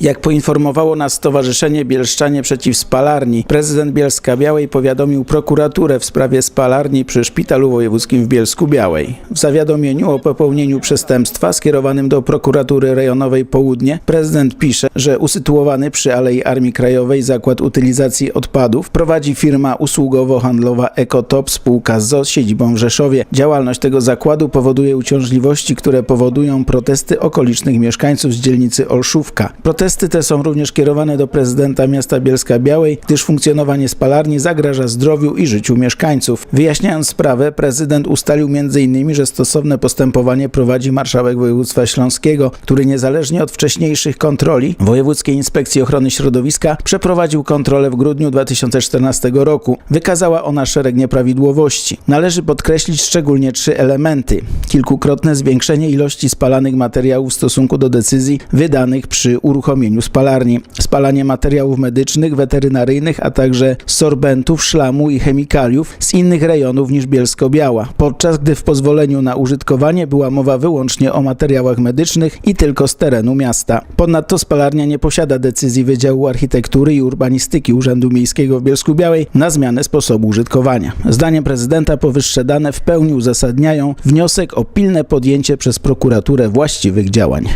Jak poinformowało nas Stowarzyszenie Bielszczanie Przeciw Spalarni, prezydent Bielska Białej powiadomił prokuraturę w sprawie spalarni przy Szpitalu Wojewódzkim w Bielsku Białej. W zawiadomieniu o popełnieniu przestępstwa skierowanym do prokuratury rejonowej Południe prezydent pisze, że usytuowany przy Alei Armii Krajowej zakład utylizacji odpadów prowadzi firma usługowo-handlowa Ekotop spółka z siedzibą w Rzeszowie. Działalność tego zakładu powoduje uciążliwości, które powodują protesty okolicznych mieszkańców z dzielnicy Olszówka. Protesty te są również kierowane do prezydenta miasta Bielska Białej, gdyż funkcjonowanie spalarni zagraża zdrowiu i życiu mieszkańców. Wyjaśniając sprawę, prezydent ustalił m.in., że stosowne postępowanie prowadzi marszałek województwa śląskiego, który niezależnie od wcześniejszych kontroli Wojewódzkiej Inspekcji Ochrony Środowiska przeprowadził kontrolę w grudniu 2014 roku. Wykazała ona szereg nieprawidłowości. Należy podkreślić szczególnie trzy elementy. Kilkukrotne zwiększenie ilości spalanych materiałów w stosunku do decyzji wydanych przy uruchomieniu spalarni. Spalanie materiałów medycznych, weterynaryjnych, a także sorbentów, szlamu i chemikaliów z innych rejonów niż Bielsko-Biała, podczas gdy w pozwoleniu na użytkowanie była mowa wyłącznie o materiałach medycznych i tylko z terenu miasta. Ponadto spalarnia nie posiada decyzji Wydziału Architektury i Urbanistyki Urzędu Miejskiego w Bielsku-Białej na zmianę sposobu użytkowania. Zdaniem prezydenta powyższe dane w pełni uzasadniają wniosek o pilne podjęcie przez prokuraturę właściwych działań.